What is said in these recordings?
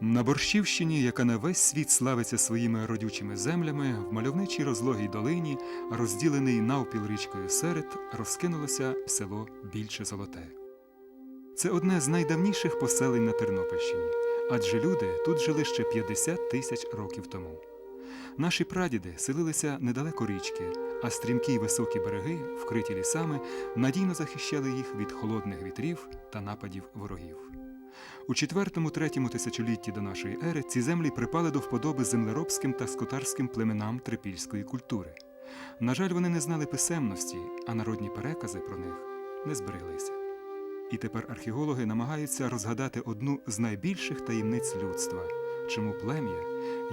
На Борщівщині, яка на весь світ славиться своїми родючими землями, в мальовничій розлогій долині, розділений навпіл річкою Серед, розкинулося село Більше Золоте. Це одне з найдавніших поселень на Тернопільщині, адже люди тут жили ще 50 тисяч років тому. Наші прадіди селилися недалеко річки, а стрімкі й високі береги, вкриті лісами, надійно захищали їх від холодних вітрів та нападів ворогів. У четвертому-третьому тисячолітті до нашої ери ці землі припали до вподоби землеробським та скотарським племенам трипільської культури. На жаль, вони не знали писемності, а народні перекази про них не збереглися. І тепер археологи намагаються розгадати одну з найбільших таємниць людства, чому плем'я,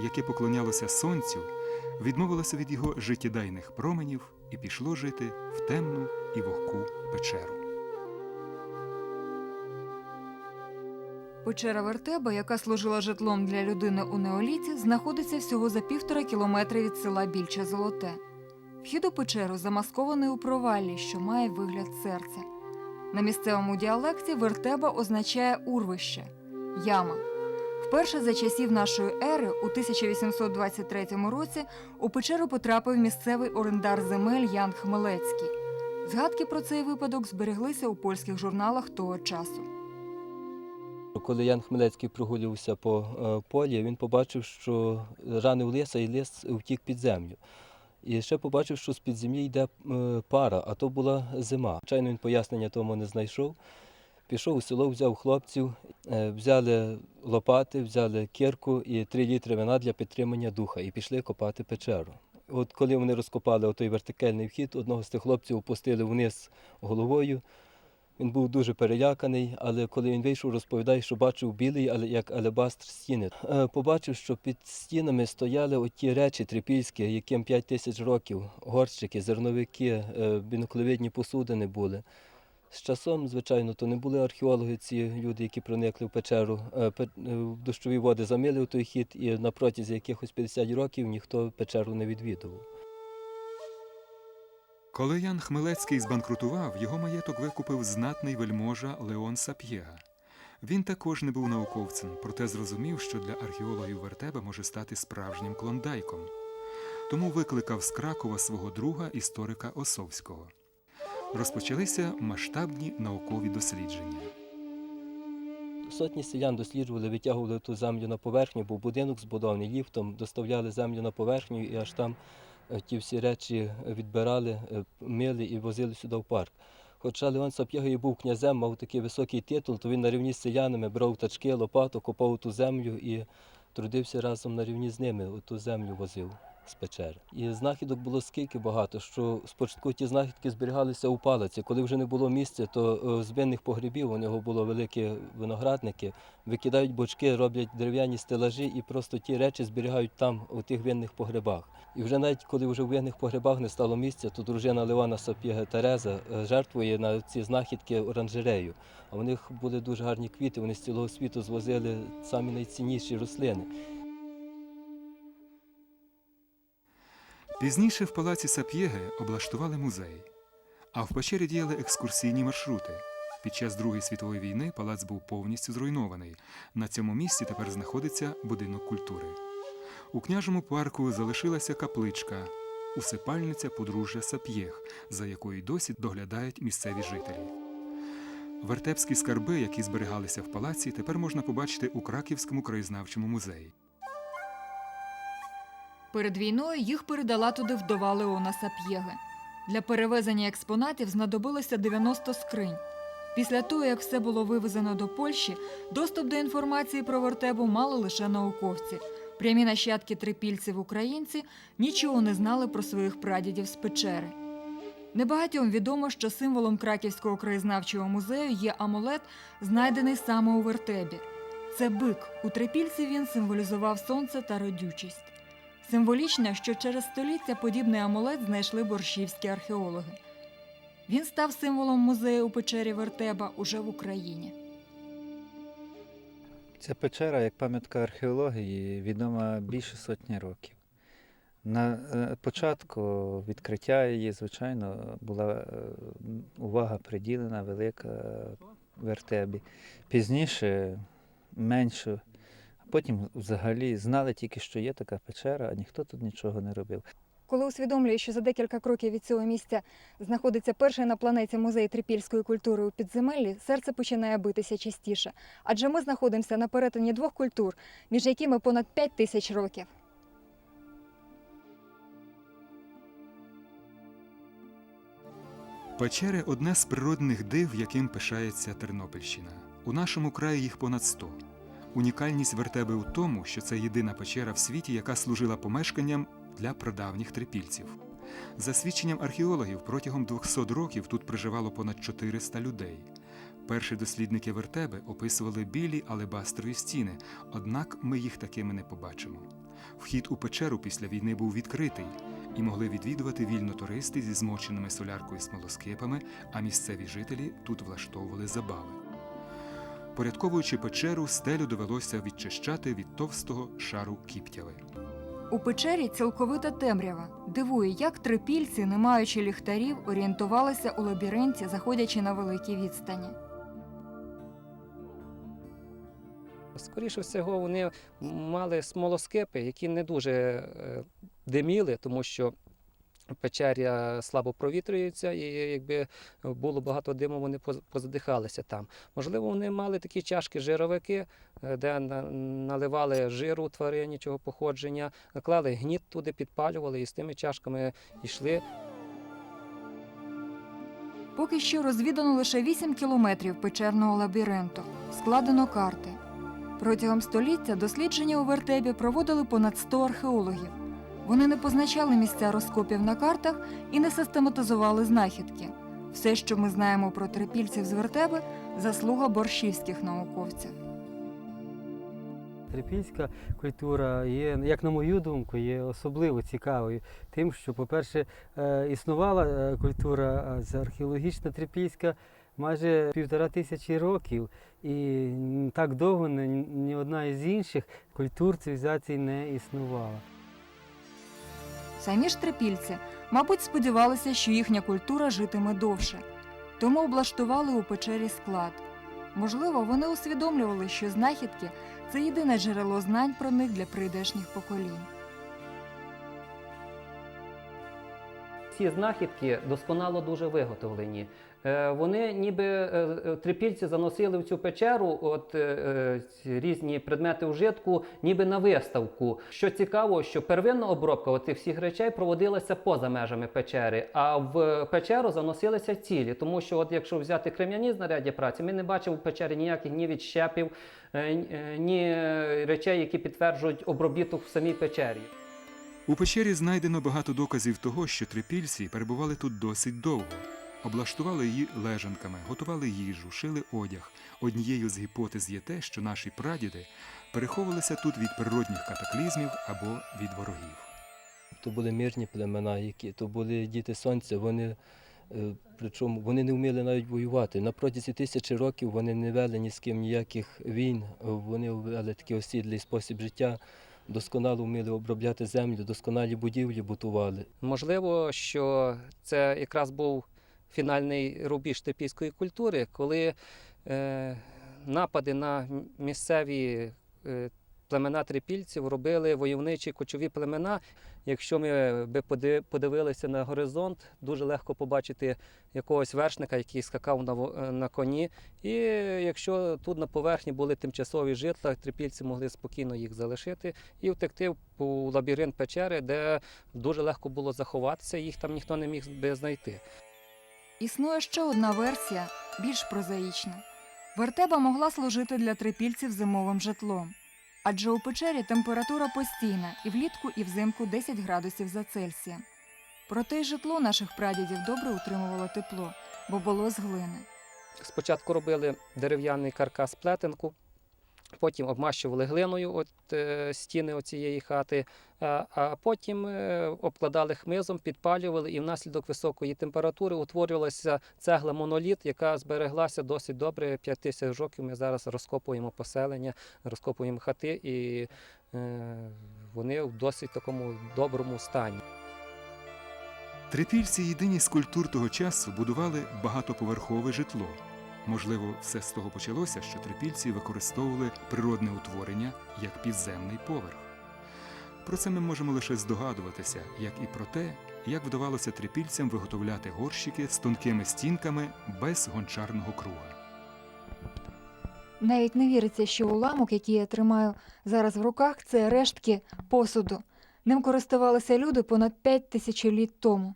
яке поклонялося сонцю, відмовилося від його життєдайних променів і пішло жити в темну і вогку печеру. Печера Вертеба, яка служила житлом для людини у неоліті, знаходиться всього за півтора кілометри від села Більче Золоте. Вхід у печеру замаскований у проваллі, що має вигляд серця. На місцевому діалекті Вертеба означає урвище яма. Вперше за часів нашої ери, у 1823 році, у печеру потрапив місцевий орендар земель Ян Хмелецький. Згадки про цей випадок збереглися у польських журналах того часу. Коли Ян Хмелецький прогулювався по е, полі, він побачив, що ранив лиса і лис втік під землю. І ще побачив, що з-під землі йде е, пара, а то була зима. Звичайно, він пояснення тому не знайшов. Пішов у село, взяв хлопців, е, взяли лопати, взяли кірку і три літри вина для підтримання духа і пішли копати печеру. От коли вони розкопали той вертикальний вхід, одного з тих хлопців опустили вниз головою. Він був дуже переляканий, але коли він вийшов, розповідає, що бачив білий, але як алебастр стіни. Е, Побачив, що під стінами стояли оті речі трипільські, яким 5 тисяч років, горщики, зерновики, е, посудини були. З часом, звичайно, то не були археологи, ці люди, які проникли в печеру. Е, Дощові води замили у той хід, і на протязі якихось 50 років ніхто печеру не відвідував. Коли Ян Хмелецький збанкрутував, його маєток викупив знатний вельможа Леон Сап'єга. Він також не був науковцем, проте зрозумів, що для археологів Вертеба може стати справжнім клондайком. Тому викликав з Кракова свого друга історика Осовського. Розпочалися масштабні наукові дослідження. Сотні селян досліджували, витягували ту землю на поверхню, був будинок збудований ліфтом, доставляли землю на поверхню і аж там ті всі речі відбирали, е, мили і возили сюди в парк. Хоча Леон Сап'єгою був князем, мав такий високий титул, то він на рівні з селянами брав тачки, лопату, копав ту землю і трудився разом на рівні з ними, ту землю возив з печери. І знахідок було скільки багато, що спочатку ті знахідки зберігалися у палиці. Коли вже не було місця, то е, з винних погребів у нього було великі виноградники, викидають бочки, роблять дерев'яні стелажі і просто ті речі зберігають там, у тих винних погребах. І вже навіть коли вже в винних погребах не стало місця, то дружина Леона Сапєга Тереза е, жертвує на ці знахідки оранжерею. А в них були дуже гарні квіти, вони з цілого світу звозили самі найцінніші рослини. Пізніше в палаці Сап'єге облаштували музей, а в печері діяли екскурсійні маршрути. Під час Другої світової війни палац був повністю зруйнований. На цьому місці тепер знаходиться будинок культури. У княжому парку залишилася капличка, усипальниця подружжя Сап'єг, за якою досі доглядають місцеві жителі. Вертепські скарби, які зберігалися в палаці, тепер можна побачити у Краківському краєзнавчому музеї. Перед війною їх передала туди вдова Леона Сап'єги. Для перевезення експонатів знадобилося 90 скринь. Після того, як все було вивезено до Польщі, доступ до інформації про Вертебу мали лише науковці. Прямі нащадки трипільців українці нічого не знали про своїх прадідів з печери. Небагатьом відомо, що символом Краківського краєзнавчого музею є амулет, знайдений саме у Вертебі. Це бик. У трипільці він символізував сонце та родючість. Символічно, що через століття подібний амулет знайшли борщівські археологи. Він став символом музею у печері Вертеба уже в Україні. Ця печера, як пам'ятка археології, відома більше сотні років. На е, початку відкриття її, звичайно, була е, увага приділена велика вертебі. Пізніше меншу Потім взагалі знали тільки, що є така печера, а ніхто тут нічого не робив. Коли усвідомлюєш, що за декілька кроків від цього місця знаходиться перший на планеті музей трипільської культури у підземеллі, серце починає битися частіше. Адже ми знаходимося на перетині двох культур, між якими понад 5 тисяч років. Печери одне з природних див, яким пишається Тернопільщина. У нашому краї їх понад 100. Унікальність вертеби у тому, що це єдина печера в світі, яка служила помешканням для прадавніх трипільців. За свідченням археологів, протягом 200 років тут проживало понад 400 людей. Перші дослідники вертеби описували білі алебастрові стіни, однак ми їх такими не побачимо. Вхід у печеру після війни був відкритий, і могли відвідувати вільно туристи зі змоченими соляркою смолоскипами, а місцеві жителі тут влаштовували забави. Порядковуючи печеру, стелю довелося відчищати від товстого шару кіптяви. У печері цілковита темрява. Дивує, як трипільці, не маючи ліхтарів, орієнтувалися у лабіринті, заходячи на великі відстані. Скоріше всього, вони мали смолоскипи, які не дуже е, диміли, тому що печеря слабо провітрюється, і якби було багато диму, вони позадихалися там. Можливо, вони мали такі чашки жировики, е, де наливали жиру твариннячого походження, клали гніт туди, підпалювали і з тими чашками йшли. Поки що розвідано лише 8 кілометрів печерного лабіринту, складено карти. Протягом століття дослідження у вертебі проводили понад 100 археологів. Вони не позначали місця розкопів на картах і не систематизували знахідки. Все, що ми знаємо про трипільців з вертеби, заслуга борщівських науковців. Трипільська культура є, як на мою думку, є особливо цікавою тим, що, по-перше, е, існувала е, культура археологічна трипільська майже півтора тисячі років, і так довго ні одна із інших культур цивілізацій не існувала. Самі ж трипільці, мабуть, сподівалися, що їхня культура житиме довше, тому облаштували у печері склад. Можливо, вони усвідомлювали, що знахідки це єдине джерело знань про них для прийдешніх поколінь. Ці знахідки досконало дуже виготовлені. Е, Вони ніби е, е, трипільці заносили в цю печеру от, різні предмети вжитку, ніби на виставку. Що цікаво, що первинна обробка цих всіх речей проводилася поза межами печери, а в печеру заносилися цілі. Тому що, от якщо взяти крем'яні знаряддя праці, ми не бачимо в печері ніяких ні відщепів, ні речей, які підтверджують обробіток в самій печері. У печері знайдено багато доказів того, що трипільці перебували тут досить довго. Облаштували її лежанками, готували їжу, шили одяг. Однією з гіпотез є те, що наші прадіди переховувалися тут від природних катаклізмів або від ворогів. То були мирні племена, які то були діти сонця. Вони е, причому вони не вміли навіть воювати. На протязі тисячі років вони не вели ні з ким ніяких війн. Вони вели такий осідлий спосіб життя, досконало вміли обробляти землю, досконалі будівлі будували. Можливо, що це якраз був фінальний рубіж типійської культури, коли е, напади на місцеві е, племена трипільців робили войовничі кочові племена. Якщо ми би поди- подивилися на горизонт, дуже легко побачити якогось вершника, який скакав на, е, на коні. І якщо тут на поверхні були тимчасові житла, трипільці могли спокійно їх залишити і втекти у лабіринт печери, де дуже легко було заховатися, їх там ніхто не міг би знайти. Існує ще одна версія, більш прозаїчна. Вертеба могла служити для трипільців зимовим житлом. Адже у печері температура постійна і влітку, і взимку 10 градусів за Цельсієм. Проте й житло наших прадідів добре утримувало тепло, бо було з глини. Спочатку робили дерев'яний каркас плетенку, потім обмащували глиною от, е, стіни оцієї хати, а потім е, обкладали хмизом, підпалювали, і внаслідок високої температури утворювалася цегла моноліт, яка збереглася досить добре. 5 тисяч років ми зараз розкопуємо поселення, розкопуємо хати, і е, вони в досить такому доброму стані. Трипільці єдині з культур того часу будували багатоповерхове житло. Можливо, все з того почалося, що трипільці використовували природне утворення як підземний поверх. Про це ми можемо лише здогадуватися, як і про те, як вдавалося трипільцям виготовляти горщики з тонкими стінками без гончарного круга. Навіть не віриться, що уламок, який я тримаю зараз в руках, це рештки посуду. Ним користувалися люди понад 5 тисячоліть тому.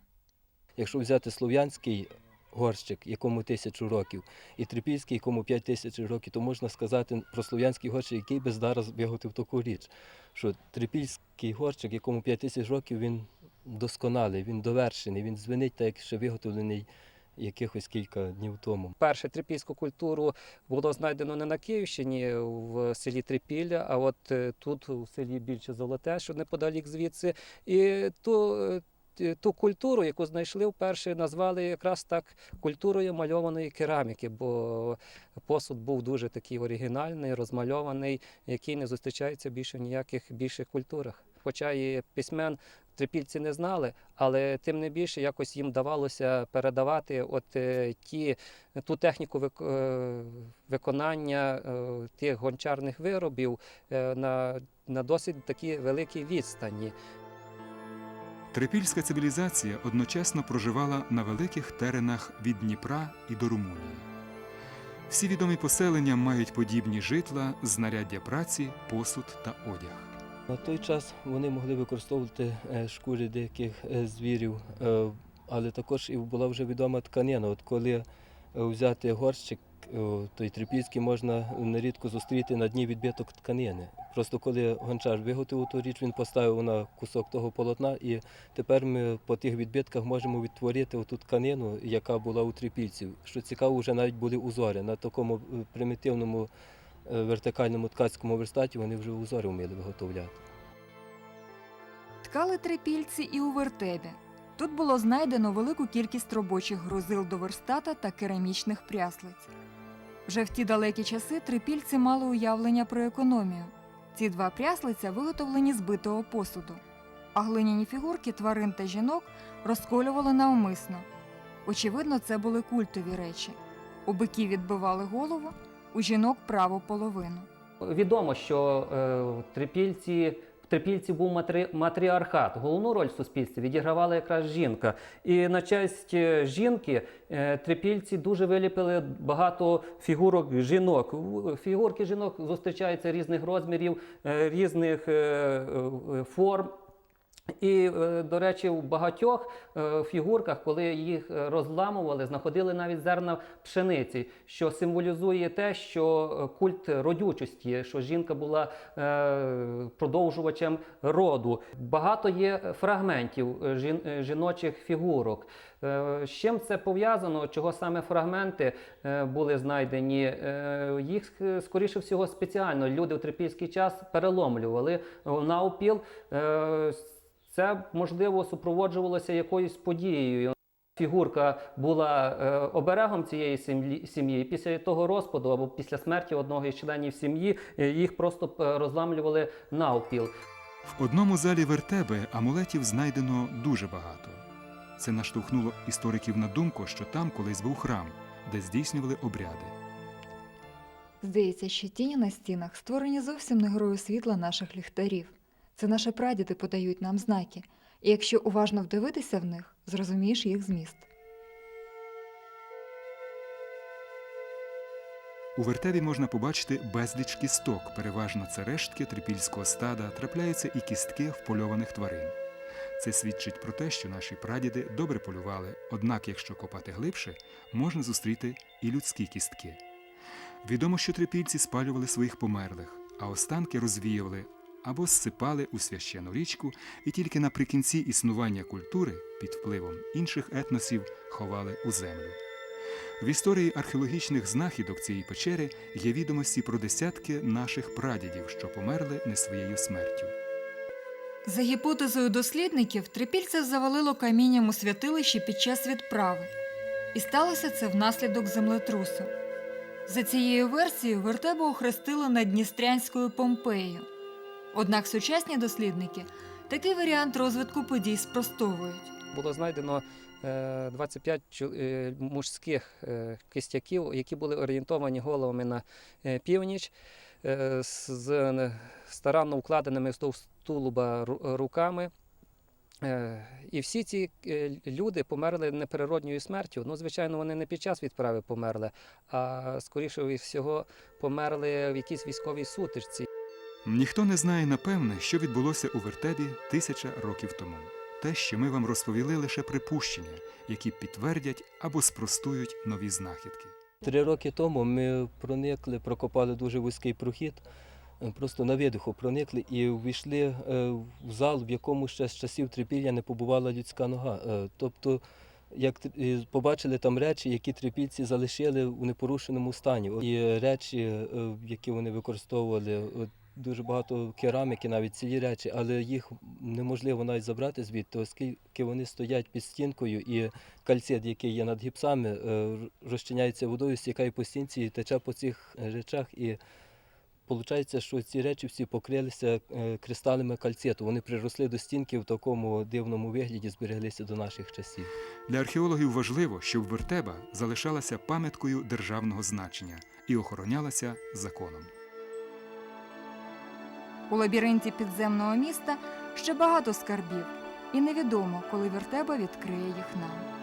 Якщо взяти слов'янський горщик, якому тисячу років, і трипільський, якому п'ять тисяч років, то можна сказати про слов'янський горщик, який би зараз виготовив таку річ, що трипільський горщик, якому п'ять тисяч років, він досконалий, він довершений, він звенить так, як ще виготовлений якихось кілька днів тому. Перше трипільську культуру було знайдено не на Київщині в селі Трипілля, а от е, тут у селі більше Золоте, що неподалік звідси. І ту, е, ту культуру, яку знайшли вперше, назвали якраз так культурою мальованої кераміки, бо посуд був дуже такий оригінальний, розмальований, який не зустрічається більше в ніяких більших культурах. Хоча і письмен трипільці не знали, але тим не більше якось їм давалося передавати от е, ті, ту техніку е, виконання е, тих гончарних виробів е, на, на досить такі великій відстані. Трипільська цивілізація одночасно проживала на великих теренах від Дніпра і до Румунії. Всі відомі поселення мають подібні житла, знаряддя праці, посуд та одяг. На той час вони могли використовувати е, шкури деяких е, звірів, е, але також і була вже відома тканина. От коли взяти горщик, той трипільський, можна нерідко зустріти на дні відбиток тканини. Просто коли гончар виготовив ту річ, він поставив на кусок того полотна, і тепер ми по тих відбитках можемо відтворити оту тканину, яка була у трипільців. Що цікаво, вже навіть були узори на такому е, примітивному е, вертикальному ткацькому верстаті вони вже узори вміли виготовляти. Ткали трипільці і у вертебі. Тут було знайдено велику кількість робочих грузил до верстата та керамічних пряслиць. Вже в ті далекі часи трипільці мали уявлення про економію. Ці два пряслиця виготовлені з битого посуду, а глиняні фігурки тварин та жінок розколювали навмисно. Очевидно, це були культові речі. У биків відбивали голову, у жінок праву половину. Відомо, що е, трипільці. Трипільці був матри, матріархат. Головну роль в суспільстві відігравала якраз жінка. І на честь е, жінки е, трипільці дуже виліпили багато фігурок жінок. Фігурки жінок зустрічаються різних розмірів, е, різних форм. І, е, до речі, в багатьох е, фігурках, коли їх е, розламували, знаходили навіть зерна пшениці, що символізує те, що культ родючості, що жінка була продовжувачем роду. Багато є фрагментів жін- жіночих фігурок. З чим це пов'язано? Чого саме фрагменти були знайдені? Їх скоріше всього спеціально люди в трипільський час переломлювали навпіл. Це можливо супроводжувалося якоюсь подією. Фігурка була е, оберегом цієї сім'ї, сім'ї. Після того розпаду або після смерті одного із членів сім'ї е, їх просто е, розламлювали навпіл. В одному залі вертеби амулетів знайдено дуже багато. Це наштовхнуло істориків на думку, що там колись був храм, де здійснювали обряди. Здається, що тіні на стінах створені зовсім не грою світла наших ліхтарів. Це наші прадіди подають нам знаки, і якщо уважно вдивитися в них, зрозумієш їх зміст. У вертебі можна побачити безліч кісток, переважно це рештки трипільського стада, трапляються і кістки впольованих тварин. Це свідчить про те, що наші прадіди добре полювали, однак, якщо копати глибше, можна зустріти і людські кістки. Відомо, що трипільці спалювали своїх померлих, а останки розвіювали або зсипали у священу річку, і тільки наприкінці існування культури під впливом інших етносів ховали у землю. В історії археологічних знахідок цієї печери є відомості про десятки наших прадідів, що померли не своєю смертю. За гіпотезою дослідників, трипільців завалило камінням у святилищі під час відправи. І сталося це внаслідок землетрусу. За цією версією, вертебу охрестили Надністрянською Помпеєю. Однак сучасні дослідники такий варіант розвитку подій спростовують. Було знайдено е, 25 чу- е, мужських е, кистяків, які були орієнтовані головами на е, північ, е, з- з е, старанно укладеними вздовж тулуба руками. Е, І всі ці е, люди померли непереродньою смертю. Ну, звичайно, вони не під час відправи померли, а скоріше всього померли в якійсь військовій сутичці. Ніхто не знає напевне, що відбулося у вертебі тисяча років тому. Те, що ми вам розповіли, лише припущення, які підтвердять або спростують нові знахідки. Три роки тому ми проникли, прокопали дуже вузький прохід, е, просто на видиху проникли і увійшли е, в зал, в якому ще з часів трипілля не побувала людська нога. Е, Тобто, як побачили там речі, які трипільці залишили у непорушеному стані. І речі, які вони використовували, дуже багато кераміки, навіть цілі речі, але їх неможливо навіть забрати звідти, оскільки вони стоять під стінкою і кальцит, який є над гіпсами, е, розчиняється водою, стікає по стінці і тече по цих речах. І виходить, що ці речі всі покрилися е, кристалами кальциту. Вони приросли до стінки в такому дивному вигляді, збереглися до наших часів. Для археологів важливо, щоб вертеба залишалася пам'яткою державного значення і охоронялася законом. У лабіринті підземного міста ще багато скарбів, і невідомо, коли вертеба відкриє їх нам.